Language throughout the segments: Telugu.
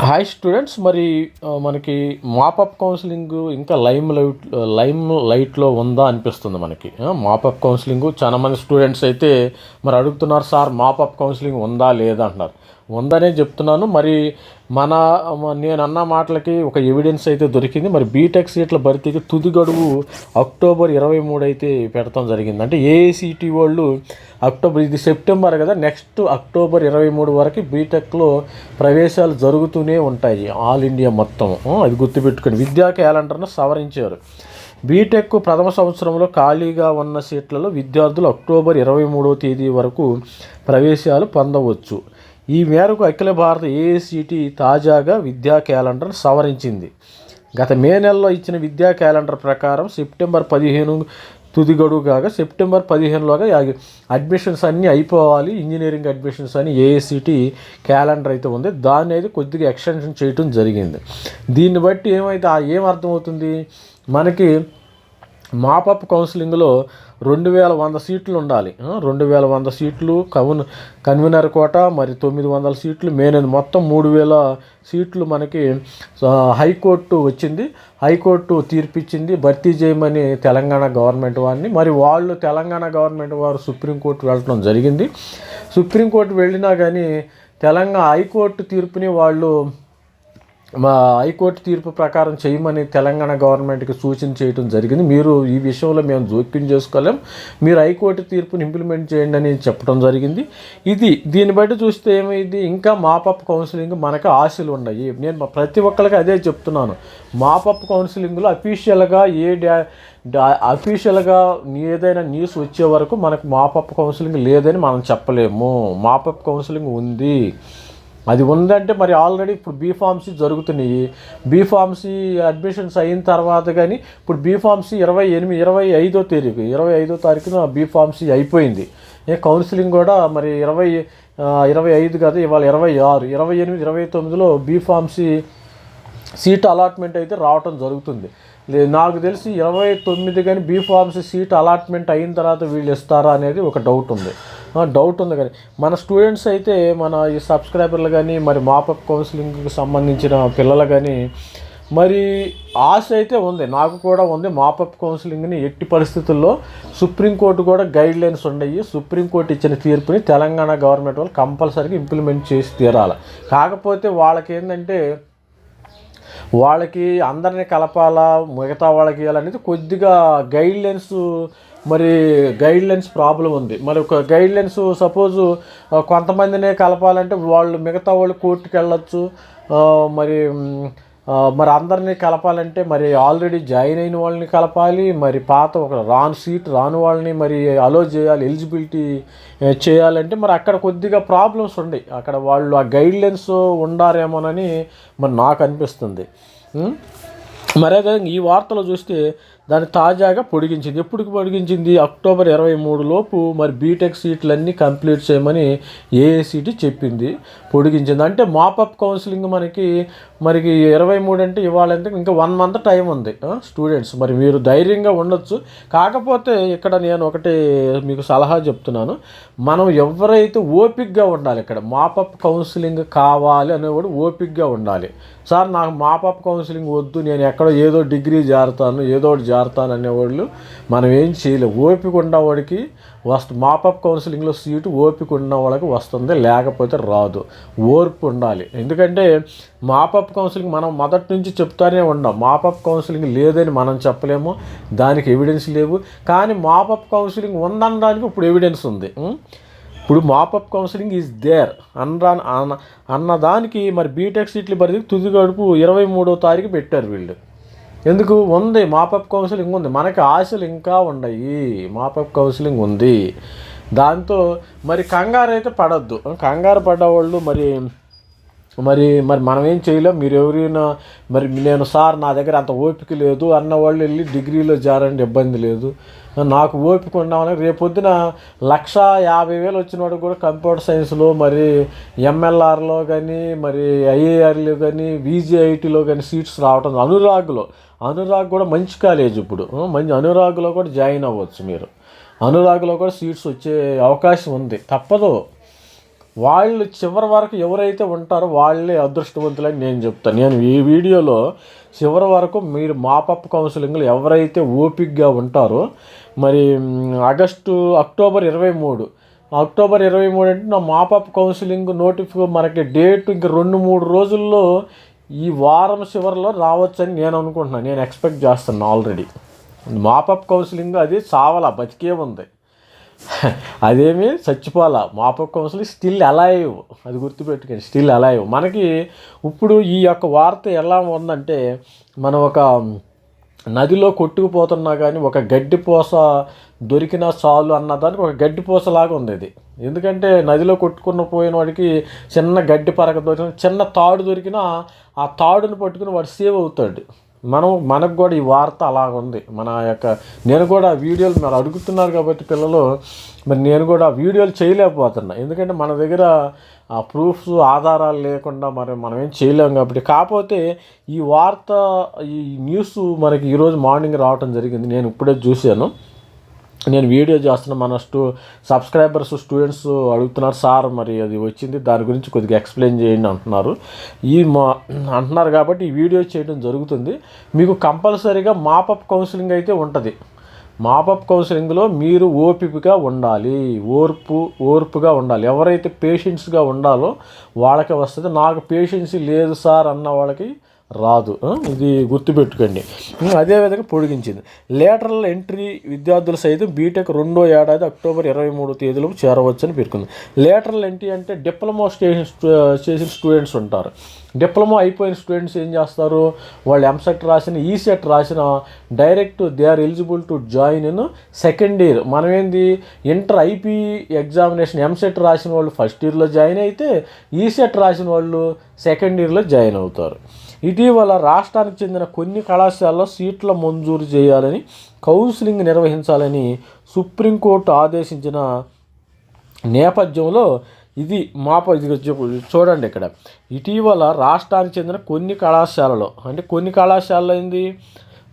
హాయ్ స్టూడెంట్స్ మరి మనకి మాపప్ కౌన్సిలింగ్ ఇంకా లైమ్ లైట్ లైమ్ లైట్లో ఉందా అనిపిస్తుంది మనకి. మాపప్ కౌన్సిలింగ్ చాలా మంది స్టూడెంట్స్ అయితే మరి అడుగుతున్నారు సార్ మాపప్ కౌన్సిలింగ్ ఉందా లేదా? అంటున్నారు. ఉందనే చెప్తున్నాను. మరి మన నేను అన్న మాటలకి ఒక ఎవిడెన్స్ అయితే దొరికింది. మరి బీటెక్ సీట్ల భర్తీకి తుది గడువు అక్టోబర్ ఇరవై మూడు అయితే పెడతాం జరిగింది. అంటే ఏఐసిటి వాళ్ళు అక్టోబర్ ఇది సెప్టెంబర్ కదా నెక్స్ట్ అక్టోబర్ ఇరవై మూడు వరకు బీటెక్లో ప్రవేశాలు జరుగుతూనే ఉంటాయి. ఆల్ ఇండియా మొత్తం. అది గుర్తుపెట్టుకోండి. విద్యా క్యాలెండర్ను సవరించారు. బీటెక్ ప్రథమ సంవత్సరంలో ఖాళీగా ఉన్న సీట్లలో విద్యార్థులు అక్టోబర్ ఇరవై మూడవ తేదీ వరకు ప్రవేశాలు పొందవచ్చు. ఈ మేరకు అఖిల భారత ఏఐసిటి తాజాగా విద్యా క్యాలెండర్ సవరించింది. గత మే నెలలో ఇచ్చిన విద్యా క్యాలెండర్ ప్రకారం సెప్టెంబర్ పదిహేను తుది గడువు కాగా సెప్టెంబర్ పదిహేనులోగా అడ్మిషన్స్ అన్నీ అయిపోవాలి. ఇంజనీరింగ్ అడ్మిషన్స్ అని ఏఐసిటి క్యాలెండర్ అయితే ఉంది. దాన్ని అయితే కొద్దిగా ఎక్స్టెన్షన్ చేయటం జరిగింది. దీన్ని బట్టి ఏమైతే ఏం అర్థమవుతుంది? మనకి మాపప్ కౌన్సిలింగ్లో రెండు వేల వంద సీట్లు ఉండాలి రెండు వేల వంద సీట్లు కవన్ కన్వీనర్ కోట మరి తొమ్మిది వందల సీట్లు మెయిన్ మొత్తం మూడు వేల సీట్లు మనకి హైకోర్టు వచ్చింది. హైకోర్టు తీర్పిచ్చింది. భర్తీ చేయమని తెలంగాణ గవర్నమెంట్ వారిని. మరి వాళ్ళు తెలంగాణ గవర్నమెంట్ వారు సుప్రీంకోర్టు వెళ్ళడం జరిగింది. సుప్రీంకోర్టు వెళ్ళినా కానీ తెలంగాణ హైకోర్టు తీర్పుని వాళ్ళు హైకోర్టు తీర్పు ప్రకారం చేయమని తెలంగాణ గవర్నమెంట్కి సూచన చేయడం జరిగింది. మీరు ఈ విషయంలో మేము జోక్యం చేసుకోలేం. మీరు హైకోర్టు తీర్పును ఇంప్లిమెంట్ చేయండి అని చెప్పడం జరిగింది. ఇది దీన్ని బట్టి చూస్తే ఏమైంది? ఇంకా మాపప్ కౌన్సిలింగ్ మనకు ఆశలు ఉన్నాయి. నేను ప్రతి ఒక్కరికి అదే చెప్తున్నాను. మాపప్ కౌన్సిలింగ్లో అఫీషియల్గా ఏ డా- అఫీషియల్గా ఏదైనా న్యూస్ వచ్చే వరకు మనకు మాపప్ కౌన్సిలింగ్ లేదని మనం చెప్పలేము. మాపప్ కౌన్సిలింగ్ ఉంది. అది ఉందంటే మరి ఆల్రెడీ ఇప్పుడు బీఫార్మసీ జరుగుతున్నాయి. బీఫార్మసీ అడ్మిషన్స్ అయిన తర్వాత కానీ ఇప్పుడు బీఫార్మసీ ఇరవై ఎనిమిది ఇరవై ఐదో తేదీకి ఇరవై ఐదో తారీఖున బీఫార్మసీ అయిపోయింది. ఏ కౌన్సిలింగ్ కూడా మరి ఇరవై ఇరవై ఐదు కదా ఇవాళ ఇరవై ఆరు ఇరవై ఎనిమిది ఇరవై తొమ్మిదిలో బీఫార్మసీ సీట్ అలాట్మెంట్ అయితే రావటం జరుగుతుంది. నాకు తెలిసి ఇరవై తొమ్మిది కానీ బీ ఫార్మసీ సీట్ అలాట్మెంట్ అయిన తర్వాత వీళ్ళు ఇస్తారా అనేది ఒక డౌట్ ఉంది. డౌట్ ఉంది కానీ మన స్టూడెంట్స్ అయితే మన ఈ సబ్స్క్రైబర్లు కానీ మరి మాపప్ కౌన్సిలింగ్కి సంబంధించిన పిల్లలు కానీ మరి ఆశ అయితే ఉంది. నాకు కూడా ఉంది మాపప్ కౌన్సిలింగ్ని ఎట్టి పరిస్థితుల్లో సుప్రీంకోర్టు కూడా గైడ్ లైన్స్ ఉన్నాయి సుప్రీంకోర్టు ఇచ్చిన తీర్పుని తెలంగాణ గవర్నమెంట్ వాళ్ళు కంపల్సరీగా ఇంప్లిమెంట్ చేసి తీరాలి. కాకపోతే వాళ్ళకి ఏంటంటే వాళ్ళకి అందరిని కలపాలా మిగతా వాళ్ళకి ఇవ్వాలనేది కొద్దిగా గైడ్ లైన్స్ మరి గైడ్ లైన్స్ ప్రాబ్లం ఉంది. మరి ఒక గైడ్ లైన్స్ సపోజ్ కొంతమందినే కలపాలంటే వాళ్ళు మిగతా వాళ్ళు కోర్టుకి వెళ్ళొచ్చు. మరి మరి అందరినీ కలపాలంటే మరి ఆల్రెడీ జాయిన్ అయిన వాళ్ళని కలపాలి మరి పాత ఒక రాను సీట్ రాని వాళ్ళని మరి అలో చేయాలి ఎలిజిబిలిటీ చేయాలంటే మరి అక్కడ కొద్దిగా ప్రాబ్లమ్స్ ఉన్నాయి అక్కడ వాళ్ళు ఆ గైడ్లైన్స్ ఉండారేమోనని మరి నాకు అనిపిస్తుంది. మరి అదే ఈ వార్తలో చూస్తే దాన్ని తాజాగా పొడిగించింది. ఎప్పుడు పొడిగించింది? అక్టోబర్ ఇరవై మూడు లోపు మరి బీటెక్ సీట్లన్నీ కంప్లీట్ చేయమని ఏఐసిటి చెప్పింది. పొడిగించింది. అంటే మాపప్ కౌన్సిలింగ్ మనకి మనకి ఇరవై మూడు అంటే ఇవ్వాలంటే ఇంకా వన్ మంత్ టైం ఉంది. స్టూడెంట్స్ మరి మీరు ధైర్యంగా ఉండొచ్చు. కాకపోతే ఇక్కడ నేను ఒకటి మీకు సలహా చెప్తున్నాను. మనం ఎవరైతే ఓపిక్గా ఉండాలి ఇక్కడ మాపప్ కౌన్సిలింగ్ కావాలి అనేవాడు ఓపిక్గా ఉండాలి. సార్ నాకు మాపప్ కౌన్సిలింగ్ వద్దు నేను ఎక్కడో ఏదో డిగ్రీ జారుతాను ఏదో ఒకటి జారుతాను అనేవాళ్ళు మనం ఏం చేయలేం. ఓపిక ఉన్నవాడికి వస్తు మాపప్ కౌన్సిలింగ్లో సీటు ఓపిక ఉన్న వాళ్ళకి వస్తుంది లేకపోతే రాదు. ఓర్పు ఉండాలి. ఎందుకంటే మాపప్ కౌన్సిలింగ్ మనం మొదటి నుంచి చెప్తానే ఉన్నాం. మాపప్ కౌన్సిలింగ్ లేదని మనం చెప్పలేము దానికి ఎవిడెన్స్ లేవు. కానీ మాపప్ కౌన్సిలింగ్ ఉందనడానికి ఇప్పుడు ఎవిడెన్స్ ఉంది. ఇప్పుడు మాపప్ కౌన్సిలింగ్ ఈజ్ దేర్ అన్న అన్న అన్నదానికి మరి బీటెక్ సీట్లు భర్తీ తుది గడుపు ఇరవై మూడో తారీఖు పెట్టారు వీళ్ళు. ఎందుకు? ఉంది. మాపప్ కౌన్సిలింగ్ ఉంది. మనకి ఆశలు ఇంకా ఉన్నాయి. మాపప్ కౌన్సిలింగ్ ఉంది. దాంతో మరి కంగారు అయితే పడద్దు. కంగారు పడ్డవాళ్ళు మరి మరి మరి మనం ఏం చేయలేం? మీరు ఎవరైనా మరి నేను సార్ నా దగ్గర అంత ఓపిక లేదు అన్న వాళ్ళు వెళ్ళి డిగ్రీలో జారండి ఇబ్బంది లేదు. నాకు ఓపిక ఉన్నామని రేపొద్దున లక్ష యాభై వేలు వచ్చిన వాడు కూడా కంప్యూటర్ సైన్స్లో మరి ఎంఎల్ఆర్లో కానీ మరి ఐఏఆర్లో కానీ విజిఐటీలో కానీ సీట్స్ రావటం అనురాగ్లో. అనురాగ్ కూడా మంచి కాలేజ్ ఇప్పుడు. మంచి అనురాగ్లో కూడా జాయిన్ అవ్వచ్చు మీరు. అనురాగ్లో కూడా సీట్స్ వచ్చే అవకాశం ఉంది. తప్పదు. వాళ్ళు చివరి వరకు ఎవరైతే ఉంటారో వాళ్ళే అదృష్టవంతులని నేను చెప్తాను. నేను ఈ వీడియోలో చివరి వరకు మీరు మాపప్ కౌన్సిలింగ్లు ఎవరైతే ఓపిక్గా ఉంటారో మరి ఆగస్టు అక్టోబర్ ఇరవై మూడు. అక్టోబర్ ఇరవై మూడు అంటే నా మాపప్ కౌన్సిలింగ్ నోటిఫికే మనకి డేట్ ఇంక రెండు మూడు రోజుల్లో ఈ వారం చివరిలో రావచ్చని నేను అనుకుంటున్నాను. నేను ఎక్స్పెక్ట్ చేస్తున్నాను ఆల్రెడీ. మాపప్ కౌన్సిలింగ్ అది చావలా బతికే ఉంది. అదేమి? చచ్చిపోవాలా? Mop up counselling still alive అది గుర్తుపెట్టుకోండి స్టిల్ అలైవ్ మనకి ఇప్పుడు ఈ యొక్క వార్త ఎలా ఉందంటే మనం ఒక నదిలో కొట్టుకుపోతున్నా కానీ ఒక గడ్డి పూస దొరికినా చాలు అన్నదానికి ఒక గడ్డిపోసలాగా ఉంది ఇది. ఎందుకంటే నదిలో కొట్టుకున్న పోయిన వాడికి చిన్న గడ్డి పరక దొరికిన చిన్న తాడు దొరికినా ఆ తాడుని పట్టుకుని వాడు సేవ్ అవుతాడు. మనం మనకు కూడా ఈ వార్త అలాగుంది. మన యొక్క నేను కూడా వీడియోలు మరి అడుగుతున్నారు కాబట్టి పిల్లలు మరి నేను కూడా వీడియోలు చేయలేకపోతున్నా. ఎందుకంటే మన దగ్గర ఆ ప్రూఫ్స్ ఆధారాలు లేకుండా మరి మనం ఏం చేయలేం కాబట్టి. కాకపోతే ఈ వార్త ఈ న్యూస్ మనకి ఈరోజు మార్నింగ్ రావటం జరిగింది. నేను ఇప్పుడే చూశాను. నేను వీడియో చేస్తున్న మన స్టూ సబ్స్క్రైబర్స్ స్టూడెంట్స్ అడుగుతున్నారు సార్ మరి అది వచ్చింది దాని గురించి కొద్దిగా ఎక్స్ప్లెయిన్ చేయండి అంటున్నారు. ఈ మా అంటున్నారు కాబట్టి ఈ వీడియో చేయడం జరుగుతుంది. మీకు కంపల్సరీగా మాపప్ కౌన్సిలింగ్ అయితే ఉంటుంది. మాపప్ కౌన్సిలింగ్లో మీరు ఓపికగా ఉండాలి. ఓర్పు ఓర్పుగా ఉండాలి. ఎవరైతే పేషెంట్స్గా ఉండాలో వాళ్ళకి వస్తుంది. నాకు పేషెన్సీ లేదు సార్ అన్న వాళ్ళకి రాదు. ఇది గుర్తుపెట్టుకోండి. అదేవిధంగా పొడిగించింది. లేటరల్ ఎంట్రీ విద్యార్థులు సైతం బీటెక్ రెండో ఏడాది అక్టోబర్ ఇరవై మూడు తేదీలకు చేరవచ్చని పేర్కొంది. లేటరల్ ఎంట్రీ అంటే డిప్లొమా స్టేషన్ చేసిన స్టూడెంట్స్ ఉంటారు. డిప్లొమా అయిపోయిన స్టూడెంట్స్ ఏం చేస్తారు? వాళ్ళు ఎంసెట్ రాసిన e ఈసెట్ రాసిన direct they are eligible to join in second year మనం ఏంది? ఇంటర్ ఐపీ ఎగ్జామినేషన్ ఎంసెట్ రాసిన వాళ్ళు ఫస్ట్ ఇయర్లో జాయిన్ అయితే e ఈసెట్ రాసిన వాళ్ళు సెకండ్ ఇయర్లో జాయిన్ అవుతారు. ఇటీవల రాష్ట్రానికి చెందిన కొన్ని కళాశాలలో సీట్ల మంజూరు చేయాలని కౌన్సిలింగ్ నిర్వహించాలని సుప్రీంకోర్టు ఆదేశించిన నేపథ్యంలో ఇది మాప ఇది చూడండి ఇక్కడ. ఇటీవల రాష్ట్రానికి చెందిన కొన్ని కళాశాలలో అంటే కొన్ని కళాశాలలో ఏంది?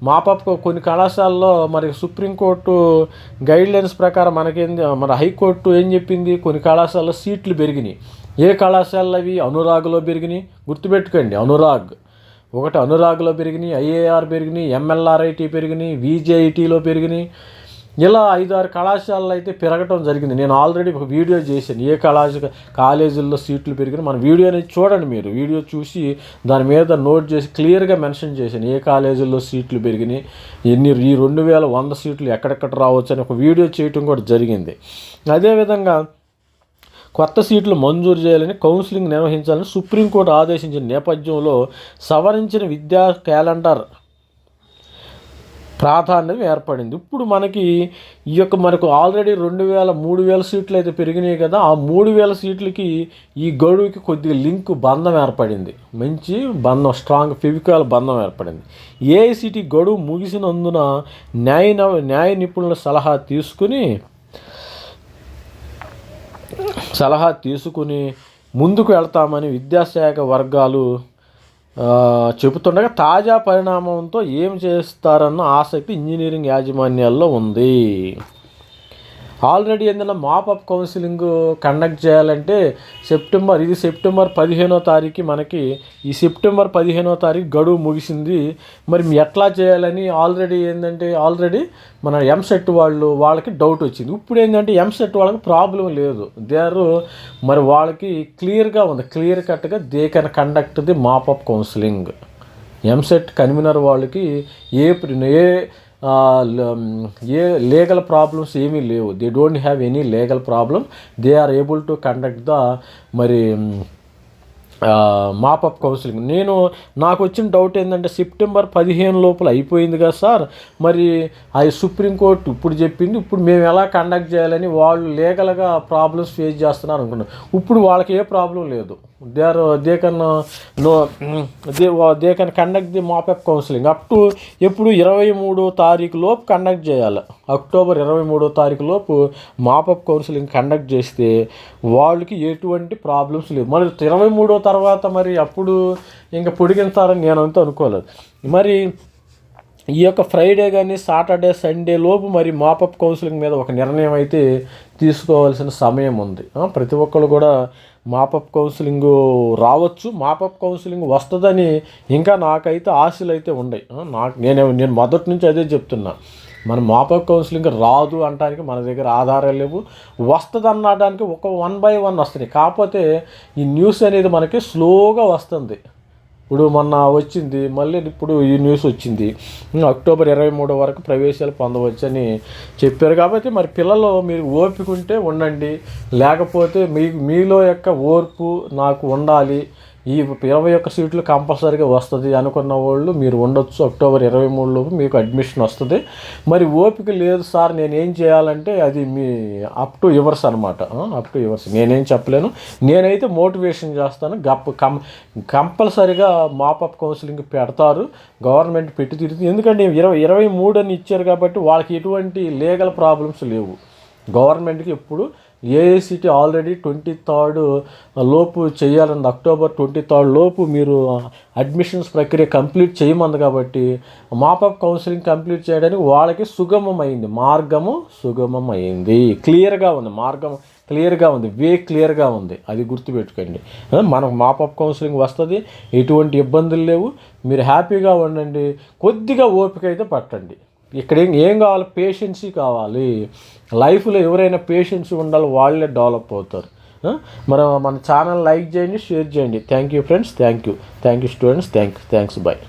మాపప్ కొన్ని కళాశాలలో మరి సుప్రీంకోర్టు గైడ్లైన్స్ ప్రకారం మనకేంది? మన హైకోర్టు ఏం చెప్పింది? కొన్ని కళాశాలలో సీట్లు పెరిగినాయి. ఏ కళాశాలలో అవి? అనురాగ్లో పెరిగినాయి. గుర్తుపెట్టుకోండి అనురాగ్. ఒకటి అనురాగ్లో పెరిగినాయి ఐఏఆర్ పెరిగినాయి ఎంఎల్ఆర్ఐటీ పెరిగినాయి విజేఐటీలో పెరిగినాయి ఇలా ఐదారు కళాశాలలు అయితే పెరగటం జరిగింది. నేను ఆల్రెడీ ఒక వీడియో చేశాను. ఏ కళాశ కాలేజీల్లో సీట్లు పెరిగిన మన వీడియో అనేది చూడండి మీరు. వీడియో చూసి దాని మీద నోట్ చేసి క్లియర్గా మెన్షన్ చేశాను. ఏ కాలేజీల్లో సీట్లు పెరిగినాయి ఎన్ని ఈ రెండు వేల వంద సీట్లు ఎక్కడెక్కడ రావచ్చు అని ఒక వీడియో చేయటం కూడా జరిగింది. అదేవిధంగా కొత్త సీట్లు మంజూరు చేయాలని కౌన్సిలింగ్ నిర్వహించాలని సుప్రీంకోర్టు ఆదేశించిన నేపథ్యంలో సవరించిన విద్యా క్యాలెండర్ ప్రాధాన్యం ఏర్పడింది. ఇప్పుడు మనకి ఈ యొక్క మనకు ఆల్రెడీ రెండు వేల మూడు వేల సీట్లు అయితే పెరిగినాయి కదా ఆ మూడు వేల సీట్లకి ఈ గడువుకి కొద్దిగా లింక్ బంధం ఏర్పడింది. మంచి బంధం స్ట్రాంగ్ ఫిజికల్ బంధం ఏర్పడింది. ఏఐసిటి గడువు ముగిసినందున న్యాయ నవ- న్యాయ నిపుణుల సలహా తీసుకుని సలహా తీసుకుని ముందుకు వెళ్తామని విద్యాశాఖ వర్గాలు చెబుతుండగా తాజా పరిణామంతో ఏం చేస్తారన్న ఆసక్తి ఇంజనీరింగ్ యాజమాన్యాల్లో ఉంది. ఆల్రెడీ ఏంటంటే మాపప్ కౌన్సిలింగ్ కండక్ట్ చేయాలంటే సెప్టెంబర్ ఇది సెప్టెంబర్ పదిహేనో తారీఖు మనకి ఈ సెప్టెంబర్ పదిహేనో తారీఖు గడువు ముగిసింది. మరి ఎట్లా చేయాలని ఆల్రెడీ ఏంటంటే ఆల్రెడీ మన ఎంసెట్ వాళ్ళు వాళ్ళకి డౌట్ వచ్చింది. ఇప్పుడు ఏంటంటే ఎంసెట్ వాళ్ళకి ప్రాబ్లం లేదు. దేరు మరి వాళ్ళకి క్లియర్గా ఉంది. క్లియర్ కట్గా they can conduct the mop up counselling EAMCET convener వాళ్ళకి a a a legal problems ఏమీ లేవు. They don't have any legal problem they are able to conduct the మరి మాపప్ కౌన్సిలింగ్ నేను నాకు వచ్చిన డౌట్ ఏంటంటే సెప్టెంబర్ పదిహేను లోపల అయిపోయింది కదా సార్. మరి అది సుప్రీంకోర్టు ఇప్పుడు చెప్పింది ఇప్పుడు మేము ఎలా కండక్ట్ చేయాలని వాళ్ళు లీగల్గా ప్రాబ్లమ్స్ ఫేస్ చేస్తున్నారు అనుకున్నాం ఇప్పుడు వాళ్ళకి ఏ ప్రాబ్లం లేదు. They are they can no they they can conduct the mop up counselling up to ఎప్పుడు ఇరవై మూడో తారీఖు లోపు కండక్ట్ చేయాలి. అక్టోబర్ ఇరవై మూడో తారీఖు లోపు మాపప్ కౌన్సిలింగ్ కండక్ట్ చేస్తే వాళ్ళకి ఎటువంటి ప్రాబ్లమ్స్ లేవు. మరి ఇరవై మూడో తర్వాత మరి అప్పుడు ఇంకా పొడిగించారని నేను అంతా అనుకోలేదు. మరి ఈ యొక్క ఫ్రైడే కానీ సాటర్డే సండే లోపు మరి మాపప్ కౌన్సిలింగ్ మీద ఒక నిర్ణయం అయితే తీసుకోవాల్సిన సమయం ఉంది. ప్రతి ఒక్కరు కూడా మాపప్ కౌన్సిలింగ్ రావచ్చు మాపప్ కౌన్సిలింగ్ వస్తుందని ఇంకా నాకైతే ఆశలు అయితే ఉన్నాయి నాకు నేను నేను మొదటి నుంచి అదే చెప్తున్నా. మన మాపప్ కౌన్సిలింగ్ రాదు అనడానికి మన దగ్గర ఆధారాలు లేవు. వస్తుంది అనడానికి ఒక వన్ బై వన్ వస్తుంది. కాకపోతే ఈ న్యూస్ అనేది మనకి స్లోగా వస్తుంది. ఇప్పుడు మొన్న వచ్చింది మళ్ళీ ఇప్పుడు ఈ న్యూస్ వచ్చింది. అక్టోబర్ ఇరవై మూడు వరకు ప్రవేశాలు పొందవచ్చని చెప్పారు కాబట్టి మరి పిల్లలు మీరు ఓపిక ఉంటే ఉండండి. లేకపోతే మీ మీలో యొక్క ఓర్పు నాకు ఉండాలి. ఈ ఇరవై ఒక్క సీట్లు కంపల్సరీగా వస్తుంది అనుకున్న వాళ్ళు మీరు ఉండొచ్చు. అక్టోబర్ ఇరవై మూడులోపు మీకు అడ్మిషన్ వస్తుంది. మరి ఓపిక లేదు సార్ నేను ఏం చేయాలంటే అది మీ అప్ టు యువర్స్ అనమాట అప్ టు యువర్స్ నేనేం చెప్పలేను. నేనైతే మోటివేషన్ చేస్తాను. గప్ కం కంపల్సరీగా మాపప్ కౌన్సిలింగ్ పెడతారు. గవర్నమెంట్ పెట్టి తిరుగుతుంది ఎందుకంటే ఇరవై ఇరవై మూడు అని ఇచ్చారు కాబట్టి వాళ్ళకి ఎటువంటి లీగల్ ప్రాబ్లమ్స్ లేవు. గవర్నమెంట్కి ఎప్పుడు ఏఐసిటీ ఆల్రెడీ ట్వంటీ థర్డ్ లోపు చేయాలండి అక్టోబర్ ట్వంటీ థర్డ్ లోపు మీరు అడ్మిషన్స్ ప్రక్రియ కంప్లీట్ చేయమంది కాబట్టి మాపప్ కౌన్సిలింగ్ కంప్లీట్ చేయడానికి వాళ్ళకి సుగమమైంది. మార్గము సుగమం అయింది క్లియర్గా ఉంది. మార్గం క్లియర్గా ఉంది. వే క్లియర్గా ఉంది. అది గుర్తుపెట్టుకోండి. మనకు మనకు మాపప్ కౌన్సిలింగ్ వస్తుంది. ఎటువంటి ఇబ్బందులు లేవు. మీరు హ్యాపీగా ఉండండి. కొద్దిగా ఓపిక అయితే పట్టండి. ఇక్కడ ఏం ఏం కావాలి? పేషెన్సీ కావాలి. లైఫ్లో ఎవరైనా పేషెన్సీ ఉండాలి వాళ్ళే డెవలప్ అవుతారు. మనం మరి మన ఛానల్ లైక్ చేయండి షేర్ చేయండి. Thank you friends thank you thank you students thank thanks bye